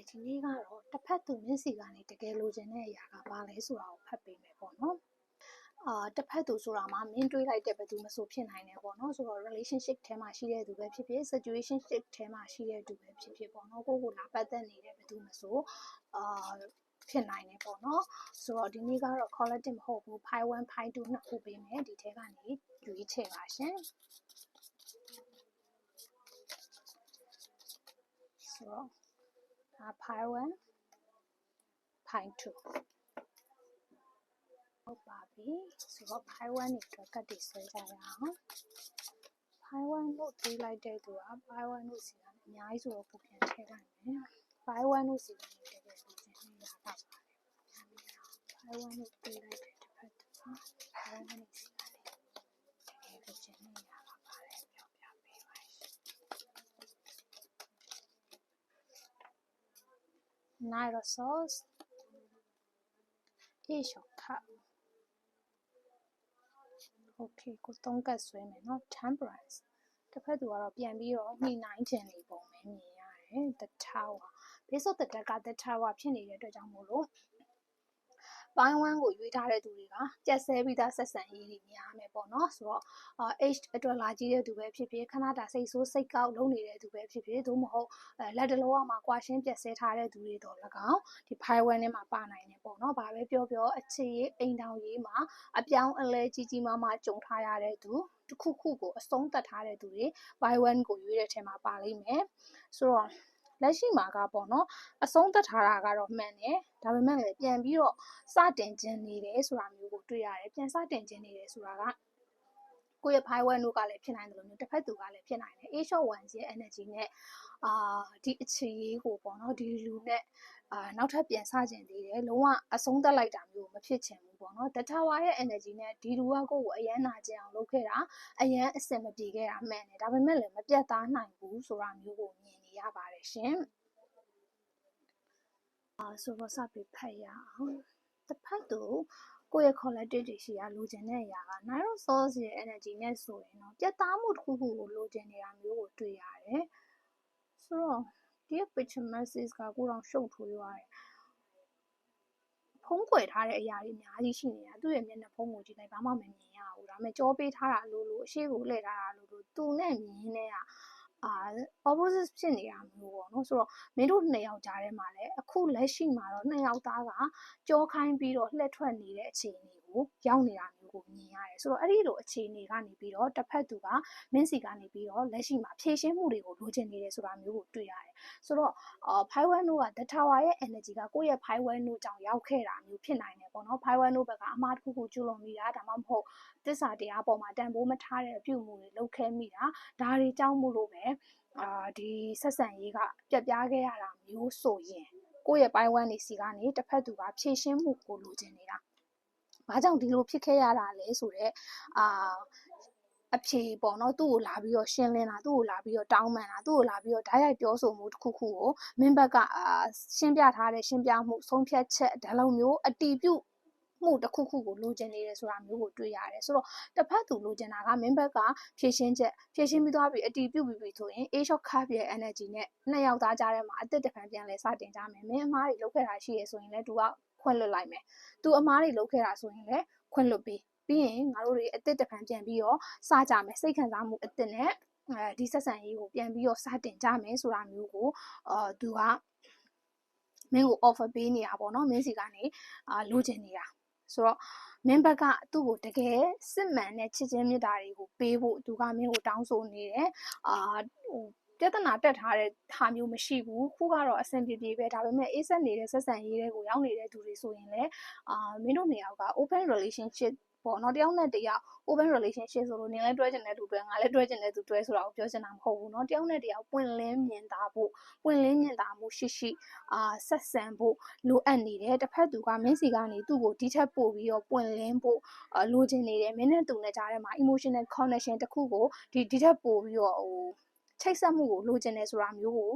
တယ်ဒီနေ့ကတော့တစ်ဖက်သူမျက်စိကနေတကယ်လိုချင်တဲ့အရာကဘာလဲဆိုတာကိုဖတ်ပေးမယ်ပေါ့နော်အာတစ်ဖက်သူဆိုတာမှာမင်းတွေးလိုက်တဲ့ဘယ်သူမဆိုဖြစ်နိုင်တယ်ပေါ့နော်ဆိုတော့ relationship ထဲမှာရှိတဲ့သူပဲဖြစ်ဖြစ် situationship ထဲမှာရှိတဲ့သူပဲဖြစ်ဖြစ်ပေါ့နော်ကိုယ့်ကိုယ်လာပတ်သက်နေတဲ့ဘယ်သူမဆိုအာဖြစ်နိုင်တယ်ပေါ့နော်ဆိုတော့ဒီနေ့ကတော့ collective မဟုတ်ဘူး pi 1 pi 2နှစ်ခုပေးမယ်ဒီထဲကနေရွေးချယ်ပါရှင်ဆိုတော့ဒါ pi 1 pi 2ဟုတ်ပါပြီဆိုတော့ pi 1နေအတွက်ကတ်တွေဆွဲကြရအောင် pi 1လို့တွေးလိုက်တဲ့သူက pi 1လို့စီကအများကြီးဆိုတော့ပုံပြန်ထည့်လိုက်မယ် pi 1လို့စီကနေတကယ်လို့ရှင်နေရတာပါတယ် pi 1လို့တွေးလိုက်တဲ့တစ်ဖက်သူက pi 1လို့စီကနေတကယ်လို့ရှင်နေရတာပါတယ်ပြောပြပေးပါရှင် nairo sauce အေးရှော့ခါ okay ကိုသုံးကတ်ဆွဲမယ်နော် temperance တစ်ဖက်သူကတော့ပြန်ပြီးတော့နှိမ့်နိုင်ခြင်းလေးပုံပဲမြင်ရတယ် the tower ဘေးစော့တက်တက်က the tower ဖြစ်နေတဲ့အတွက်ကြောင့်မို့လို့ ပိုင်းဝမ်းကိုရွေးထားတဲ့သူတွေကကြက်ဆဲပြီးသားဆက်ဆံရေးတွေများမယ်ပေါ့နော်ဆိုတော့အာ age အတွက်လာကြီးတဲ့သူပဲဖြစ်ဖြစ်ခဏတာစိတ်ဆိုးစိတ်ကောက်လုပ်နေတဲ့သူပဲဖြစ်ဖြစ်သို့မဟုတ်အဲလက်တလောကမှာကွာရှင်းပြက်ဆဲထားတဲ့သူတွေတော့၎င်းဒီ file 1ထဲမှာပါနိုင်တယ်ပေါ့နော်။ဘာပဲပြောပြောအခြေရေးအိမ်တောင်ရေးမှာအပြောင်းအလဲကြီးကြီးမားမားကြုံထားရတဲ့သူတစ်ခုခုကိုအဆုံးသတ်ထားတဲ့သူတွေ file 1ကိုရွေးတဲ့ထဲမှာပါလိမ့်မယ်။ဆိုတော့ လက်ရှိမှာကပေါ့နော်အဆုံးသတ်ထားတာကတော့မှန်တယ်ဒါပေမဲ့လည်းပြန်ပြီးတော့စတင်ခြင်းနေတယ်ဆိုတာမျိုးကိုတွေ့ရတယ်ပြန်စတင်ခြင်းနေတယ်ဆိုတာကကိုယ့်ရဲ့ file 1တို့ကလည်းဖြစ်နိုင်တယ်လို့မျိုးတစ်ဖက်သူကလည်းဖြစ်နိုင်တယ် A shot 1ရဲ့ energy နဲ့အာဒီအခြေရေးကိုပေါ့နော်ဒီလူနဲ့အာနောက်ထပ်ပြန်စခြင်းသေးတယ်လုံးဝအဆုံးသတ်လိုက်တာမျိုးမဖြစ်ချင်ဘူးပေါ့နော်တထဝါရဲ့ energy နဲ့ဒီလူကကိုယ့်ကိုအရန်နာကျင်အောင်လုပ်ခဲ့တာအရန်အဆင်မပြေခဲ့တာမှန်တယ်ဒါပေမဲ့လည်းမပြတ်သားနိုင်ဘူးဆိုတာမျိုးကိုမြင်နေ ရပါတယ်ရှင်အာဆိုတော့စပြီးဖတ်ရအောင်တစ်ဖက်သူကိုယ့်ရဲ့ collective တွေရှိရလိုချင်တဲ့အရာက Nine Source ရဲ့ energy နဲ့ဆိုရင်တော့ပြတ်သားမှုတစ်ခုခုကိုလိုချင်နေတာမျိုးကိုတွေ့ရတယ်ဆိုတော့ဒီ picture message ကကိုယ်တော့ရှုပ်ထွေးသွားတယ်ဖုံးကွယ်ထားတဲ့အရာတွေအများကြီးရှိနေတာသူ့ရဲ့မျက်နှာဖုံးကိုကြည့်လိုက်ဘာမှမမြင်ရဘူးဒါပေမဲ့ကြောပေးထားတာလို့လို့အရှိကိုလှည့်ထားတာလို့လို့သူနဲ့မြင်နေတာ အာ opposite ဖြစ်နေတာမျိုးပေါ့နော်ဆိုတော့မင်းတို့နှစ်ယောက်ကြားထဲမှာလည်းအခုလက်ရှိမှာတော့နှစ်ယောက်သားကကြောခိုင်းပြီးတော့လှည့်ထွက်နေတဲ့အခြေအနေ ကိုရောက်နေတာမျိုးကိုမြင်ရတယ်ဆိုတော့အဲ့ဒီလိုအခြေအနေကနေပြီးတော့တစ်ဖက်သူကမင်းစီကနေပြီးတော့လက်ရှိမှာဖြည့်ရှင်းမှုတွေကိုလိုချင်နေတယ်ဆိုတာမျိုးကိုတွေ့ရတယ်ဆိုတော့အာ5 1 note က the tower ရဲ့ energy ကကိုယ့်ရဲ့5 1 note ကြောင့်ရောက်ခဲ့တာမျိုးဖြစ်နိုင်တယ်ပေါ့နော်5 1 note ဘက်ကအမှားတစ်ခုခုကျူးလွန်မိတာဒါမှမဟုတ်သစ္စာတရားပေါ်မှာတန်ဖိုးမထားတဲ့အပြုအမူတွေလုပ်ခဲ့မိတာဒါတွေကြောင့်မို့လို့ပဲအာဒီဆက်ဆံရေးကပြက်ပြားခဲ့ရတာမျိုးဆိုရင်ကိုယ့်ရဲ့ပိုင်းဝမ်းနေစီကနေတစ်ဖက်သူကဖြည့်ရှင်းမှုကိုလိုချင်နေတာ ဘာကြောင့်ဒီလိုဖြစ်ခဲ့ရတာလဲဆိုတော့အာအဖြေပေါ့နော်သူ့ကိုလာပြီးတော့ရှင်းလင်းတာသူ့ကိုလာပြီးတော့တောင်းပန်တာသူ့ကိုလာပြီးတော့ဓာတ်ရိုက်ပြောဆိုမှုတစ်ခုခုကိုမင်းဘက်ကအာရှင်းပြထားတဲ့ရှင်းပြမှုဆုံးဖြတ်ချက်ဒါလိုမျိုးအတီးပြုတ်မှုတစ်ခုခုကိုလိုချင်နေတယ်ဆိုတာမျိုးကိုတွေ့ရတယ်ဆိုတော့တစ်ဖက်သူလိုချင်တာကမင်းဘက်ကဖြည့်ရှင်းချက်ဖြည့်ရှင်းပြီးသွားပြီအတီးပြုတ်ပြီးပြီဆိုရင် A shot card ရဲ့ energy နဲ့နှစ်ယောက်သားကြားထဲမှာအစ်စ်တစ်ဖန်ပြန်လဲစတင်ကြမယ်မင်းအမားတွေလုပ်ခဲ့တာရှိရဆိုရင်လည်းသူက ခွင့်လွတ်လိုက်မယ်သူအမားတွေလုပ်ခဲ့တာဆိုရင်လည်းခွင့်လွတ်ပြီးပြီးရင်ငါတို့တွေအစ်စ်တစ်ဖန်ပြန်ပြီးတော့စကြမယ်စိတ်ခံစားမှုအစ်စ်နဲ့အဲဒီဆက်ဆံရေးကိုပြန်ပြီးတော့စတင်ကြမယ်ဆိုတာမျိုးကိုအာသူကမင်းကို offer ပေးနေတာပေါ့နော်မင်းစီကနေအာလိုချင်နေတာဆိုတော့မင်းဘက်ကသူ့ကိုတကယ်စစ်မှန်တဲ့ချစ်ချင်းမြတ်တာတွေကိုပေးဖို့သူကမင်းကိုတောင်းဆိုနေတယ်အာဟို ပြဿနာတက်ထားတဲ့ဟာမျိုးမရှိဘူးခုကတော့အဆင်ပြေပြေပဲဒါပေမဲ့အေးဆက်နေတဲ့ဆက်ဆံရေးတွေကိုရောက်နေတဲ့သူတွေဆိုရင်လည်းအာမင်းတို့နေရာက open relationship ပေါ့နော်တယောက်နဲ့တယောက် open relationship ဆိုလို့နင်လည်းတွဲချင်တဲ့သူတွဲငါလည်းတွဲချင်တဲ့သူတွဲဆိုတာကိုပြောချင်တာမဟုတ်ဘူးနော်တယောက်နဲ့တယောက်ပွင့်လင်းမြင်သာဖို့ပွင့်လင်းမြင်သာမှုရှိရှိအာဆက်ဆံဖို့လိုအပ်နေတယ်တစ်ဖက်သူကမင်းစီကနေသူ့ကိုဒီထက်ပိုပြီးတော့ပွင့်လင်းဖို့လိုချင်နေတယ်မင်းနဲ့သူနဲ့ကြားထဲမှာ emotional connection တစ်ခုကိုဒီဒီထက်ပိုပြီးတော့ဟို ချိတ်ဆက်မှုကိုလိုချင်တယ်ဆိုတာမျိုးကို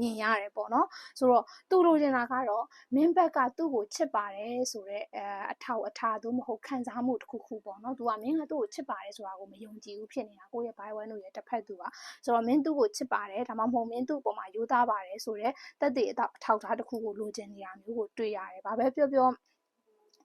မြင်ရတယ်ပေါ့နော်ဆိုတော့သူလိုချင်တာကတော့မင်းဘက်ကသူ့ကိုချစ်ပါတယ်ဆိုတော့အဲအထောက်အထားသို့မဟုတ်ခံစားမှုတစ်ခုခုပေါ့နော်သူကမင်းကသူ့ကိုချစ်ပါတယ်ဆိုတာကိုမယုံကြည်ဘူးဖြစ်နေတာကိုယ့်ရဲ့ဘိုင်ဝမ်တို့ရဲ့တစ်ဖက်သူကဆိုတော့မင်းသူ့ကိုချစ်ပါတယ်ဒါမှမဟုတ်မင်းသူ့အပေါ်မှာယူသားပါတယ်ဆိုတော့တက်တဲ့အထောက်အထားတစ်ခုကိုလိုချင်နေတာမျိုးကိုတွေ့ရတယ်ဘာပဲပြောပြော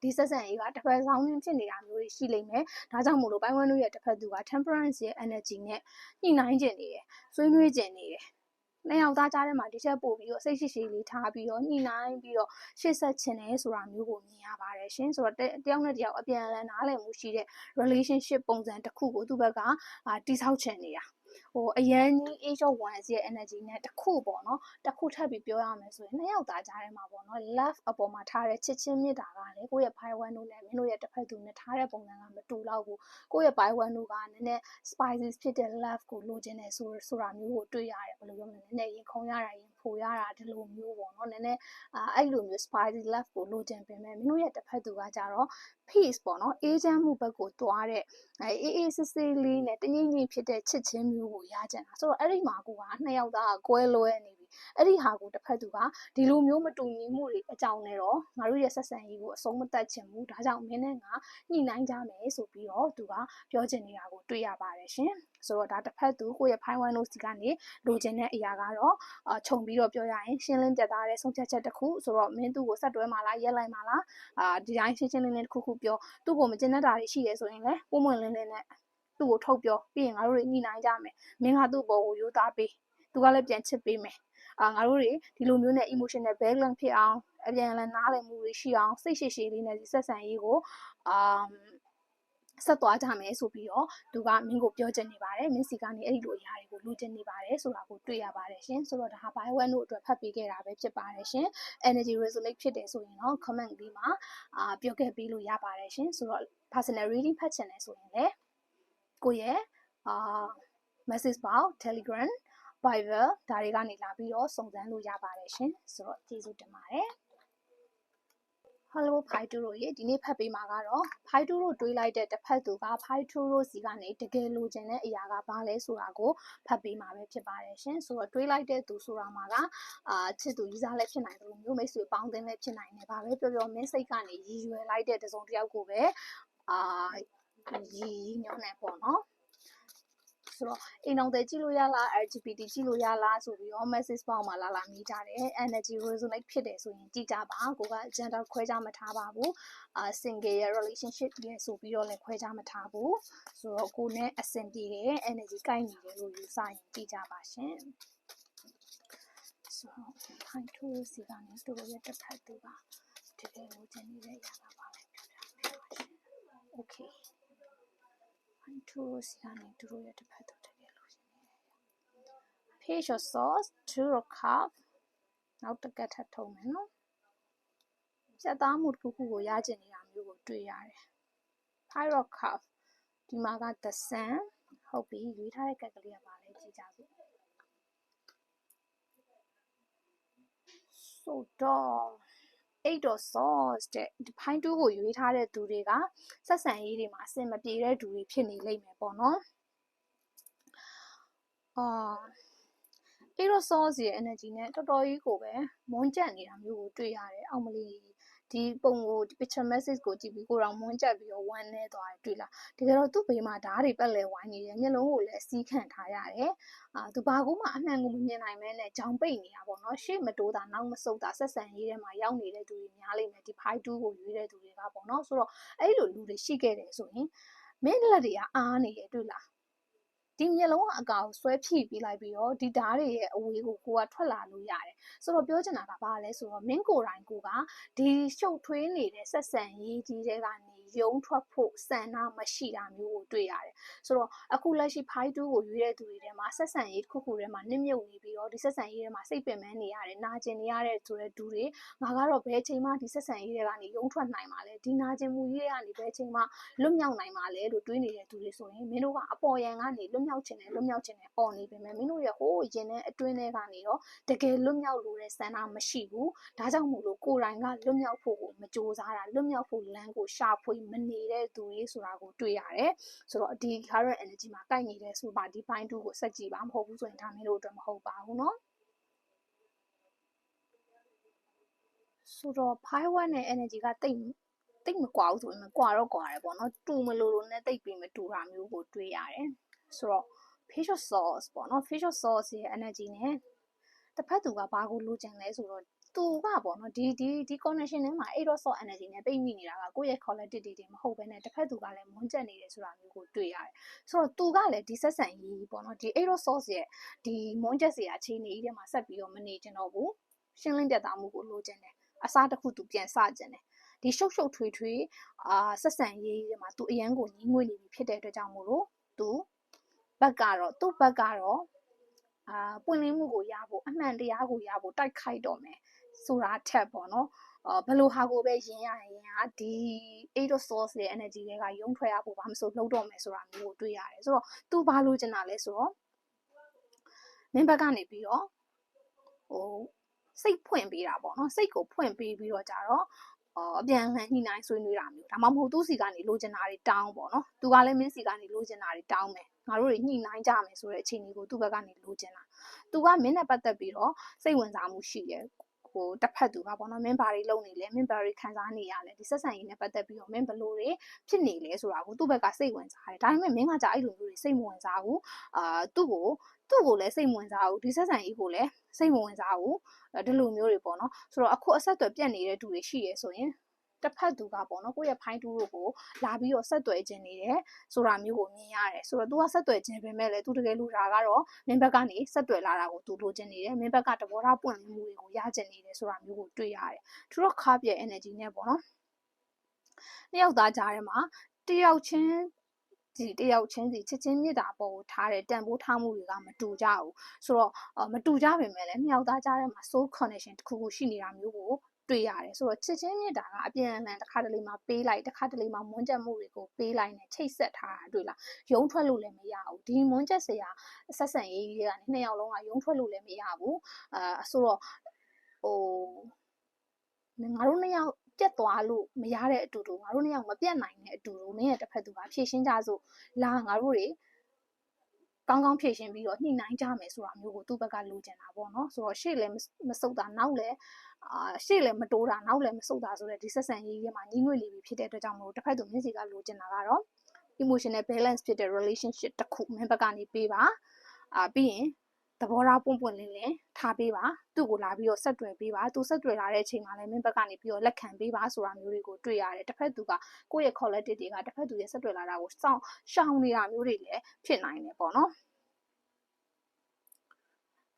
ဒီဆက်ဆံရေးကတစ်ဖက်ဆောင်င်းဖြစ်နေတာမျိုးတွေရှိလိမ့်မယ်။ဒါကြောင့်မို့လို့ပိုင်းဝန်းတို့ရဲ့တစ်ဖက်သူက temperance ရဲ့ energy နဲ့ညှိနှိုင်းကျင်နေတယ်။ဆွေးနွေးကျင်နေတယ်။နှစ်ယောက်သားကြားထဲမှာဒီချက်ပို့ပြီးတော့စိတ်ရှိရှိလေးထားပြီးတော့ညှိနှိုင်းပြီးတော့ရှေ့ဆက်ချင်တယ်ဆိုတာမျိုးကိုမြင်ရပါတယ်ရှင်ဆိုတော့တယောက်နဲ့တယောက်အပြန်အလှန်နားလည်မှုရှိတဲ့ relationship ပုံစံတစ်ခုကိုသူ့ဘက်ကတိဆောက်ချင်နေတာ ဟိုအရန်ကြီး age of one ရဲ့ energy နဲ့တစ်ခုပေါ့နော်တစ်ခုထပ်ပြီးပြောရမယ်ဆိုရင်နှစ်ယောက်သားကြားထဲမှာပေါ့နော် love အပေါ်မှာထားတဲ့ချစ်ချင်းမြတ်တာကလည်းကိုယ့်ရဲ့ pi one တို့နဲ့မင်းတို့ရဲ့တစ်ဖက်သူနဲ့ထားတဲ့ပုံစံကမတူတော့ဘူးကိုယ့်ရဲ့ pi one တို့ကနည်းနည်း spicy ဖြစ်တဲ့ love ကိုလိုချင်တယ်ဆိုဆိုတာမျိုးကိုတွေ့ရတယ်ဘယ်လိုပြောမလဲနည်းနည်းရင်ခုန်ရတာရင် ဖိုရတာဒီလိုမျိုးပေါ့နော်နည်းနည်းအဲ့လိုမျိုး spicy love ကိုလိုချင်ပင်မဲ့မင်းတို့ရဲ့တစ်ဖက်သူကကြတော့ peace ပေါ့နော်အေးချမ်းမှုဘက်ကိုသွားတဲ့အေးအေးဆေးဆေးလေးနဲ့တငိမ့်ငိမ့်ဖြစ်တဲ့ချစ်ချင်းမျိုးကိုရကြတာဆိုတော့အဲ့ဒီမှာကိုကနှစ်ယောက်သားကွဲလွဲနေပြီ အဲ့ဒီဟာကိုတစ်ဖက်သူကဒီလိုမျိုးမတူညီမှုတွေအကြောင်းနဲ့တော့ငါတို့ရဲ့ဆက်ဆံရေးကိုအဆုံးမတတ်ချင်ဘူးဒါကြောင့်မင်းနဲ့ငါညှိနှိုင်းကြမယ်ဆိုပြီးတော့သူကပြောချင်နေတာကိုတွေ့ရပါတယ်ရှင်ဆိုတော့ဒါတစ်ဖက်သူကိုယ့်ရဲ့ဖိုင်ဝမ်တို့စီကနေလိုချင်တဲ့အရာကတော့အခြုံပြီးတော့ပြောရရင်ရှင်းလင်းပြတ်သားတဲ့ဆုံးဖြတ်ချက်တစ်ခုဆိုတော့မင်းသူ့ကိုဆက်တွဲမှာလားရက်လိုက်မှာလားအာဒီတိုင်းရှင်းရှင်းလင်းလင်းတစ်ခုခုပြောသူ့ကိုမကျင်တတ်တာတွေရှိတယ်ဆိုရင်လည်းပုံမှန်လင်းလင်းနဲ့သူ့ကိုထုတ်ပြောပြီးရင်ငါတို့တွေညှိနှိုင်းကြမယ်မင်းကသူ့ဘောကိုယူသားပေးသူကလည်းပြန်ချစ်ပေးမယ် အာငါတို့တွေဒီလိုမျိုးနဲ့ emotional balance ဖြစ်အောင်အပြန်အလှန်နားလည်မှုတွေရှိအောင်စိတ်ရှိရှိလေးနဲ့ဒီဆက်ဆံရေးကိုအာဆက်သွားကြမယ်ဆိုပြီးတော့သူကမင်းကိုပြောချင်နေပါတယ်မင်းစီကနေအဲ့ဒီလိုအရာတွေကိုလူချင်နေပါတယ်ဆိုတာကိုတွေ့ရပါတယ်ရှင်ဆိုတော့ဒါဟာ by one တို့အတွက်ဖတ်ပေးခဲ့တာပဲဖြစ်ပါတယ်ရှင် energy resonate ဖြစ်တယ်ဆိုရင်တော့ comment လေးမှာအာပြောခဲ့ပေးလို့ရပါတယ်ရှင်ဆိုတော့ personal reading ဖတ်ချင်တယ်ဆိုရင်လည်းကိုယ့်ရဲ့အာ message box telegram Viber ဒါတွေကနေလာပြီးတော့စုံစမ်းလို့ရပါတယ်ရှင်ဆိုတော့ကျေးဇူးတင်ပါတယ် Hello ဖိုင်တူတို့ရေဒီနေ့ဖတ်ပေးမှာကတော့ဖိုင်တူတို့တွေးလိုက်တဲ့တစ်ဖက်သူကဖိုင်တူတို့စီကနေတကယ်လိုချင်တဲ့အရာကဘာလဲဆိုတာကိုဖတ်ပေးမှာပဲဖြစ်ပါတယ်ရှင်ဆိုတော့တွေးလိုက်တဲ့သူဆိုတာမှာကအာချစ်သူရီးစားလည်းဖြစ်နိုင်တယ်လို့မျိုးမိတ်ဆွေပေါင်းသင်းလည်းဖြစ်နိုင်တယ်ဘာပဲပြောပြောမင်းစိတ်ကနေရည်ရွယ်လိုက်တဲ့တစုံတစ်ယောက်ကိုပဲအာရည်ညွှန်းနေပေါ့နော် ဆိုတော့အိမ်အောင်တဲ့ကြည့်လို့ရလား LGBT ကြည့်လို့ရလားဆိုပြီးတော့ message ပေါက်မှာလာလာမိကြတယ် energy resonate ဖြစ်တယ်ဆိုရင်ကြည့်ကြပါကိုက gender ခွဲခြားမထားပါဘူးအာ single ရဲ့ relationship ရဲ့ဆိုပြီးတော့လည်းခွဲခြားမထားဘူးဆိုတော့ကိုနဲ့အဆင်ပြေတဲ့ energy ကိုက်နေတယ်လို့ယူဆရင်ကြည့်ကြပါရှင်ဆိုတော့ဖိုင်ထိုးစီကနေတို့ရဲ့တစ်ဖက်သူကတကယ်လို့ကျန်နေတဲ့အရာကပါလဲပြောပြပေးပါရှင် okay ဖိုင်ထိုးစီကနေတို့ရဲ့တစ်ဖက်သူတကယ်လို့ရှင်နေတယ် fish or sauce 2 cup နောက်တစ်ကက်ထပ်ထုံးမယ်နော်ချက်သားမှုတစ်ခုခုကိုရကျင်နေတာမျိုးကိုတွေ့ရတယ် pyro cup ဒီမှာက the sun ဟုတ်ပြီရွေးထားတဲ့ကက်ကလေးကပါလဲကြည့်ကြစို့ဆိုတော့ အိတ်တော့ sauce တဲ့ဒီဖိုင်းတူးကိုရွေးထားတဲ့သူတွေကဆက်ဆံရေးတွေမှာအဆင်မပြေတဲ့သူတွေဖြစ်နေလိမ့်မယ်ပေါ့နော်အာအဲ့တော့ sauce ရဲ့ energy နဲ့တော်တော်ကြီးကိုပဲမွန်းကြက်နေတာမျိုးကိုတွေ့ရတယ်အောင်မလီ ဒီပုံကိုဒီ picture message ကိုကြည့်ပြီးကိုတော်မွန်းကြက်ပြီးတော့ဝမ်းနေသွားတယ်တွေ့လားတကယ်တော့သူ့ဘေးမှာဓာတ်တွေပက်လဲဝိုင်းနေတယ်မျက်လုံးကိုလည်းစီးခံထားရတယ်အာသူဘာကူမှအမှန်ကိုမမြင်နိုင်မဲနဲ့ကြောင်ပိတ်နေတာပေါ့နော်ရှေ့မတိုးတာနောက်မဆုတ်တာဆက်ဆံရေးထဲမှာရောက်နေတဲ့သူတွေများလိမ့်မယ်ဒီဖိုက်တူးကိုရွေးတဲ့သူတွေကပေါ့နော်ဆိုတော့အဲ့လိုလူတွေရှိခဲ့တယ်ဆိုရင်မင်းလက်တွေကအားနေရတွေ့လား ဒီမျက်လုံးကအကောင်ဆွဲဖြည့်ပြီးလိုက်ပြီးတော့ဒီဓာတ်တွေရဲ့အဝေးကိုကိုကထွက်လာလို့ရတယ်ဆိုတော့ပြောချင်တာကဘာလဲဆိုတော့မင်းကိုယ်တိုင်ကိုကဒီရှုပ်ထွေးနေတဲ့ဆက်ဆံရေးကြီးတဲ့ကနေ ရုံထွက်ဖို့စံနာမရှိတာမျိုးကိုတွေ့ရတယ်ဆိုတော့အခုလက်ရှိဖိုက်တူးကိုရွေးတဲ့သူတွေထဲမှာဆက်ဆံရေးတစ်ခုခုထဲမှာနစ်မြုပ်နေပြီးတော့ဒီဆက်ဆံရေးထဲမှာစိတ်ပင်ပန်းနေရတယ်နာကျင်နေရတဲ့ဆိုတဲ့သူတွေငါကတော့ဘယ်ချိန်မှဒီဆက်ဆံရေးတွေကနေရုံထွက်နိုင်မှာလဲဒီနာကျင်မှုကြီးတွေကနေဘယ်ချိန်မှလွတ်မြောက်နိုင်မှာလဲလို့တွေးနေတဲ့သူတွေဆိုရင်မင်းတို့ကအပေါ်ယံကနေလွတ်မြောက်ချင်တယ်လွတ်မြောက်ချင်တယ်អော်နေပေမဲ့မင်းတို့ရဲ့ဟိုးရင်တဲ့အတွင်းထဲကနေတော့တကယ်လွတ်မြောက်လို့တဲ့စံနာမရှိဘူးဒါကြောင့်မို့လို့ကိုယ်တိုင်ကလွတ်မြောက်ဖို့ကိုမကြိုးစားတာလွတ်မြောက်ဖို့လမ်းကိုရှာဖွေမနေတဲ့သူတွေဆိုတာကိုတွေ့ရတယ်ဆိုတော့ဒီ current energy မှာကိုက်နေတယ်ဆိုပါဒီ point 2ကိုဆက်ကြည့်ပါမဟုတ်ဘူးဆိုရင်ဒါမင်းတို့အတွက်မဟုတ်ပါဘူးเนาะဆိုတော့ pi 1နဲ့ energy ကတိတ်တိတ်မကွာဘူးဆိုပေမဲ့ကွာတော့ကွာတယ်ပေါ့နော်တူမလို့လို့နဲ့တိတ်ပြီးမတူတာမျိုးကိုတွေ့ရတယ်ဆိုတော့ facial sauce ပေါ့နော် facial sauce ရဲ့ energy နဲ့တစ်ဖက်သူကဘာကိုလိုချင်လဲဆိုတော့ သူကပေါ့နော်ဒီဒီဒီ connection ထဲမှာ8 source energy နဲ့ပိတ်မိနေတာကကိုယ့်ရဲ့ quality တွေမဟုတ်ဘဲနဲ့တစ်ဖက်သူကလည်းမွန်းကျက်နေတယ်ဆိုတာမျိုးကိုတွေ့ရတယ်ဆိုတော့သူကလည်းဒီဆက်ဆံရေးပေါ့နော်ဒီ8 source ရဲ့ဒီမွန်းကျက်စရာအခြေအနေကြီးထဲမှာဆက်ပြီးတော့မနေချင်တော့ဘူးရှင်းလင်းပြတ်သားမှုကိုလိုချင်တယ်အစားတစ်ခုသူပြန်စကျင်တယ်ဒီရှုပ်ရှုပ်ထွေးထွေးအာဆက်ဆံရေးတွေမှာသူအရန်ကိုညီးငွေ့နေပြီဖြစ်တဲ့အတွက်ကြောင့်မို့လို့သူဘက်ကတော့သူ့ဘက်ကတော့အာပွင့်လင်းမှုကိုရဖို့အမှန်တရားကိုရဖို့တိုက်ခိုက်တော့မယ် ဆိုတာထက်ပေါ့နော်အာဘယ်လိုဟာကိုပဲယင်ရရင်ဟာဒီ eight source ရဲ့ energy တွေကယုံထွက်ရဖို့ဘာမဆိုလှုပ်တော့မယ်ဆိုတာမျိုးကိုတွေ့ရတယ်ဆိုတော့သူဘာလို့ကျင်တာလဲဆိုတော့မင်းဘက်ကနေပြီးတော့ဟိုစိတ်ဖွင့်ပေးတာပေါ့နော်စိတ်ကိုဖွင့်ပေးပြီးတော့ကြတော့အပြန်လှန်ညှိနှိုင်းဆွေးနွေးတာမျိုးဒါမှမဟုတ်သူ့စီကနေလိုချင်တာတွေတောင်းပေါ့နော်သူကလည်းမင်းစီကနေလိုချင်တာတွေတောင်းမယ်ငါတို့တွေညှိနှိုင်းကြမယ်ဆိုတဲ့အခြေအနေကိုသူ့ဘက်ကနေလိုချင်တာသူကမင်းနဲ့ပတ်သက်ပြီးတော့စိတ်ဝင်စားမှုရှိတယ် ဟိုတစ်ဖက်သူကပေါ့နော်မင်းဘာတွေလုပ်နေလဲမင်းဘာတွေခံစားနေရလဲဒီဆက်ဆံရေးနဲ့ပတ်သက်ပြီးတော့မင်းဘယ်လိုတွေဖြစ်နေလဲဆိုတာကိုသူ့ဘက်ကစိတ်ဝင်စားတယ်ဒါပေမဲ့မင်းကကြာအဲ့လိုမျိုးတွေစိတ်မဝင်စားဘူးအာသူ့ကိုသူ့ကိုလည်းစိတ်ဝင်စားဘူးဒီဆက်ဆံရေးကိုလည်းစိတ်မဝင်စားဘူးဒီလိုမျိုးတွေပေါ့နော်ဆိုတော့အခုအဆက်အသွယ်ပြတ်နေတဲ့သူတွေရှိရဲဆိုရင် တစ်ဖက်သူကပေါ့နော်ကိုယ့်ရဲ့ဖိုင်းတူးတို့ကိုလာပြီးတော့ဆက်သွယ်ခြင်းနေတယ်ဆိုတာမျိုးကိုမြင်ရတယ်ဆိုတော့ तू ကဆက်သွယ်ခြင်းပဲမဲ့လေ तू တကယ်လို့တာကတော့မင်းဘက်ကနေဆက်သွယ်လာတာကို तू လိုချင်နေတယ်မင်းဘက်ကတဘောထားပွင့်လင်းမှုတွေကိုရချင်နေတယ်ဆိုတာမျိုးကိုတွေ့ရတယ်သူတို့ခါပြည့် energy နဲ့ပေါ့နော်နှစ်ယောက်သားကြားထဲမှာတယောက်ချင်းဒီတယောက်ချင်းစီချစ်ချင်းမြတ်တာပေါ်ကိုထားတဲ့တန်ဖိုးထားမှုတွေကမတူကြဘူးဆိုတော့မတူကြပေမဲ့လည်းနှစ်ယောက်သားကြားထဲမှာ soul connection တစ်ခုခုရှိနေတာမျိုးကို တွေ့ရတယ်ဆိုတော့ချစ်ချင်းမြတ်တာကအပြန်အလှန်တစ်ခါတလေမှာပေးလိုက်တစ်ခါတလေမှာမွန်းချက်မှုတွေကိုပေးလိုက်နဲ့ချိတ်ဆက်ထားတာတွေ့လားရုံးထွက်လို့လည်းမရဘူးဒီမွန်းချက်စရာဆက်ဆံရေးကြီးကနေနှစ်ယောက်လုံးကရုံးထွက်လို့လည်းမရဘူးအာဆိုတော့ဟိုငါတို့နှစ်ယောက်ပြတ်သွားလို့မရတဲ့အတူတူငါတို့နှစ်ယောက်မပြတ်နိုင်တဲ့အတူတူမင်းရဲ့တစ်ဖက်သူကဖြည့်ရှင်းကြစို့လာငါတို့တွေ ကောင်းကောင်းဖြည့်ရှင်းပြီးတော့ညှိနှိုင်းကြမယ်ဆိုတာမျိုးကိုသူ့ဘက်ကလိုချင်တာပေါ့နော်ဆိုတော့ရှေ့လည်းမစုပ်တာနောက်လည်းအာရှေ့လည်းမတိုးတာနောက်လည်းမဆုတ်တာဆိုတဲ့ဒီဆက်ဆံရေးရဲ့မှာညီငွေလေးပြီးဖြစ်တဲ့အတွက်ကြောင့်မလို့တစ်ဖက်သူမျက်စိကလိုချင်တာကတော့ emotional balance ဖြစ်တဲ့ relationship တစ်ခုမင်းဘက်ကနေပေးပါအာပြီးရင် သဘောထားပွန့်ပွန့်လင်းလင်းထားပေးပါသူ့ကိုလာပြီးတော့ဆက်တွယ်ပေးပါသူဆက်တွယ်လာတဲ့အချိန်မှာလည်းမင်းဘက်ကနေပြီးတော့လက်ခံပေးပါဆိုတာမျိုးတွေကိုတွေ့ရတယ်တစ်ဖက်သူကကိုယ့်ရဲ့ quality တွေကတစ်ဖက်သူရဲ့ဆက်တွယ်လာတာကိုစောင့်ရှောင်နေတာမျိုးတွေလည်းဖြစ်နိုင်တယ်ပေါ့နော်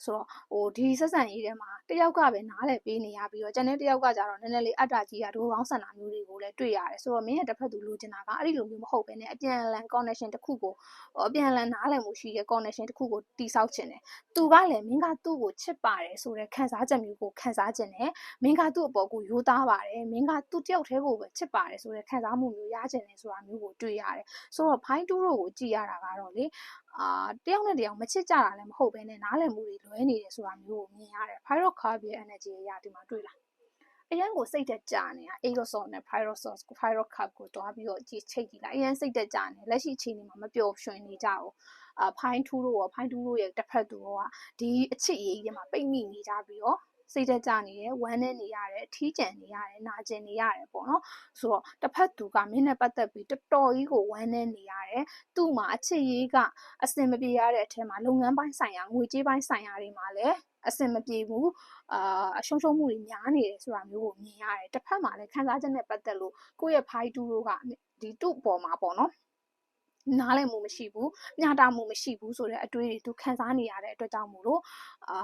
ဆိုတော့ဟိုဒီဆက်ဆံရေးထဲမှာတယောက်ကပဲနားလည်ပေးနေရပြီးတော့ကျန်တဲ့တယောက်ကကြတော့နည်းနည်းလေးအတ္တကြီးရဒိုးကောင်းဆန္ဒမျိုးတွေကိုလည်းတွေ့ရတယ်ဆိုတော့မင်းရဲ့တစ်ဖက်သူလိုချင်တာကအဲ့ဒီလိုမျိုးမဟုတ်ဘဲနဲ့အပြန်အလှန် connection တစ်ခုကိုအပြန်အလှန်နားလည်မှုရှိတဲ့ connection တစ်ခုကိုတိဆောက်ခြင်းတယ်သူကလည်းမင်းကသူ့ကိုချစ်ပါတယ်ဆိုတဲ့ခံစားချက်မျိုးကိုခံစားခြင်းတယ်မင်းကသူ့အပေါ်ကိုရိုးသားပါတယ်မင်းကသူ့တယောက်တည်းကိုပဲချစ်ပါတယ်ဆိုတဲ့ခံစားမှုမျိုးရခြင်းတယ်ဆိုတာမျိုးကိုတွေ့ရတယ်ဆိုတော့ဖိုင်းတူးတို့ကိုကြည့်ရတာကတော့လေ အာတယောက်နဲ့တယောက်မချစ်ကြတာလည်းမဟုတ်ဘဲနဲ့နားလည်မှုတွေလွဲနေတယ်ဆိုတာမျိုးကိုမြင်ရတယ် Pirate Card ရဲ့ energy အရာဒီမှာတွေ့လားအရန်ကိုစိတ်သက်ကြနေတာ Aerosol နဲ့ Pyrosource Pyro Cup ကိုတွားပြီးတော့ကြည့်ချိတ်ကြည့်လိုက်အရန်စိတ်သက်ကြနေလက်ရှိအချိန်မှာမပျော်ရွှင်နေကြဘူးအဖိုင်းထူးတို့ရောဖိုင်းထူးတို့ရဲ့တစ်ဖက်သူရောဒီအချစ်ရေးကြီးမှာပိတ်မိနေကြပြီးတော့ စိတ်သက်ကြနေတယ်ဝမ်းနဲ့နေရတယ်ထီးကျန်နေရတယ်နာကျင်နေရတယ်ပေါ့နော်ဆိုတော့တစ်ဖက်သူကမင်းနဲ့ပတ်သက်ပြီးတော်တော်ကြီးကိုဝမ်းနဲ့နေရတယ်သူ့မှာအချစ်ရေးကအစင်မပြေရတဲ့အထက်မှာလုပ်ငန်းပိုင်းဆိုင်ရာငွေကြေးပိုင်းဆိုင်ရာတွေမှာလည်းအစင်မပြေဘူးအာအရှုံးရှုံးမှုတွေများနေတယ်ဆိုတာမျိုးကိုမြင်ရတယ်တစ်ဖက်မှာလည်းခံစားချက်နဲ့ပတ်သက်လို့ကိုယ့်ရဲ့ဖိုက်တူတို့ကဒီသူ့ပေါ်မှာပေါ့နော် နားလည်မှုမရှိဘူးမျှတမှုမရှိဘူးဆိုတဲ့အတွေးတွေသူခံစားနေရတဲ့အတွက်ကြောင့်မို့လို့အာ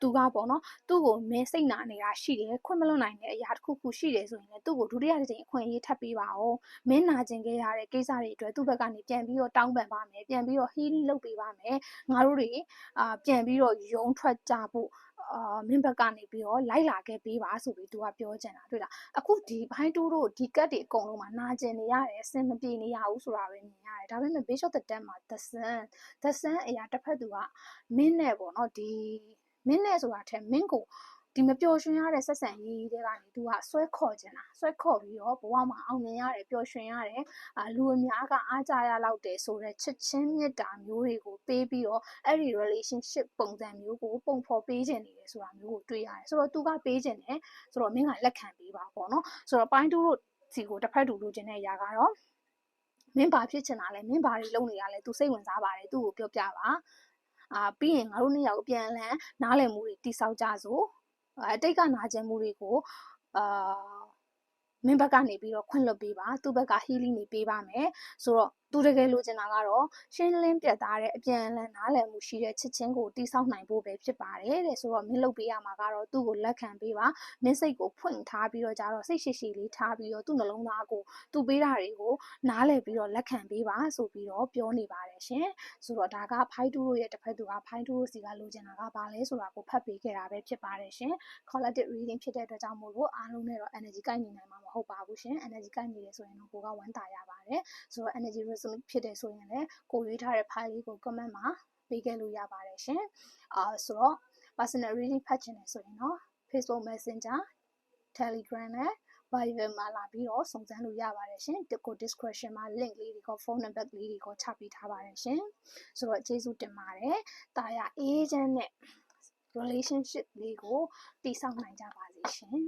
သူကပေါ့နော်သူ့ကိုမင်းစိတ်နာနေတာရှိတယ်ခွင့်မလွတ်နိုင်တဲ့အရာတစ်ခုခုရှိတယ်ဆိုရင်လည်းသူ့ကိုဒုတိယတစ်ချိန်အခွင့်အရေးထပ်ပေးပါဦးမင်းနာကျင်ခဲ့ရတဲ့ကိစ္စတွေအတွက်သူ့ဘက်ကနေပြန်ပြီးတော့တောင်းပန်ပါမယ်ပြန်ပြီးတော့ healing လုပ်ပေးပါမယ်ငါတို့တွေအာပြန်ပြီးတော့ယုံထွက်ကြဖို့ အာမင်းဘက်ကနေပြီးတော့လိုက်လာခဲ့ပေးပါဆိုပြီးသူကပြောချင်တာတွေ့လားအခုဒီဘိုင်းတူးတို့ဒီကတ်တွေအကုန်လုံးမှာနာကျင်နေရတယ်အဆင်မပြေနေရဘူးဆိုတာပဲမြင်ရတယ်ဒါပေမဲ့ Bishop the Dead မှာ The Sun The Sun အရာတစ်ဖက်သူကမင်းနဲ့ပေါ့နော်ဒီမင်းနဲ့ဆိုတာထက်မင်းကို ဒီမပျော်ရွှင်ရတဲ့ဆက်ဆံရေးတွေကနေ तू ကဆွဲခေါ်ချင်တာဆွဲခေါ်ပြီးတော့ဘဝမှာအောင်မြင်ရတယ်ပျော်ရွှင်ရတယ်အာလူအများကအားကြရလောက်တယ်ဆိုတဲ့ချစ်ချင်းမြတ်တာမျိုးတွေကိုပေးပြီးတော့အဲ့ဒီ relationship ပုံစံမျိုးကိုပုံဖော်ပေးခြင်းနေတယ်ဆိုတာမျိုးကိုတွေ့ရတယ်ဆိုတော့ तू ကပေးခြင်းတယ်ဆိုတော့မင်းကလက်ခံပေးပါပေါ့နော်ဆိုတော့ပိုင်းတူတို့စီကိုတစ်ဖက်တူလိုချင်တဲ့အရာကတော့မင်းဘာဖြစ်ချင်တာလဲမင်းဘာတွေလုပ်နေရလဲ तू စိတ်ဝင်စားပါတယ်သူ့ကိုပြောပြပါအာပြီးရင်ငါတို့နှစ်ယောက်အပြန်အလှန်နားလည်မှုတွေတိဆောက်ကြစို့ အတိတ်ကနာကျင်မှုတွေကိုအာ မင်းဘက်ကနေပြီးတော့ခွင့်လွှတ်ပေးပါသူ့ဘက်က healing နေပေးပါမယ်ဆိုတော့သူတကယ်လိုချင်တာကတော့ရှင်းလင်းပြတ်သားတဲ့အပြန်အလှန်နားလည်မှုရှိတဲ့ချစ်ချင်းကိုတိဆောက်နိုင်ဖို့ပဲဖြစ်ပါတယ်တဲ့ဆိုတော့မင်းလုပ်ပေးရမှာကတော့သူ့ကိုလက်ခံပေးပါမင်းစိတ်ကိုဖွင့်ထားပြီးတော့ကြတော့စိတ်ရှိရှိလေးထားပြီးတော့သူ့နှလုံးသားကိုသူပေးတာတွေကိုနားလည်ပြီးတော့လက်ခံပေးပါဆိုပြီးတော့ပြောနေပါတယ်ရှင်ဆိုတော့ဒါကဖိုင်တူတို့ရဲ့တစ်ဖက်သူကဖိုင်တူတို့စီကလိုချင်တာကဘာလဲဆိုတာကိုဖတ်ပေးခဲ့တာပဲဖြစ်ပါတယ်ရှင် collective reading ဖြစ်တဲ့အတွက်ကြောင့်မို့လို့အားလုံးနဲ့တော့ energy ကိုက်နေနိုင်မှာ မဟုတ်ပါဘူးရှင် energy ကိုက်နေတယ်ဆိုရင်တော့ကိုကဝမ်းသာရပါတယ်ဆိုတော့ energy resonate ဖြစ်တယ်ဆိုရင်လည်းကိုရွေးထားတဲ့ file လေးကို comment မှာပေးခဲ့လို့ရပါတယ်ရှင်အာဆိုတော့ personal reading ဖတ်ချင်တယ်ဆိုရင်တော့ Facebook Messenger Telegram နဲ့ Viber မှာလာပြီးတော့စုံစမ်းလို့ရပါတယ်ရှင်ဒီကို description မှာ link လေးတွေကို phone number လေးတွေကိုချပေးထားပါတယ်ရှင်ဆိုတော့ကျေးဇူးတင်ပါတယ်တာယာ agent နဲ့ relationship လေးကိုတည်ဆောက်နိုင်ကြပါစေရှင်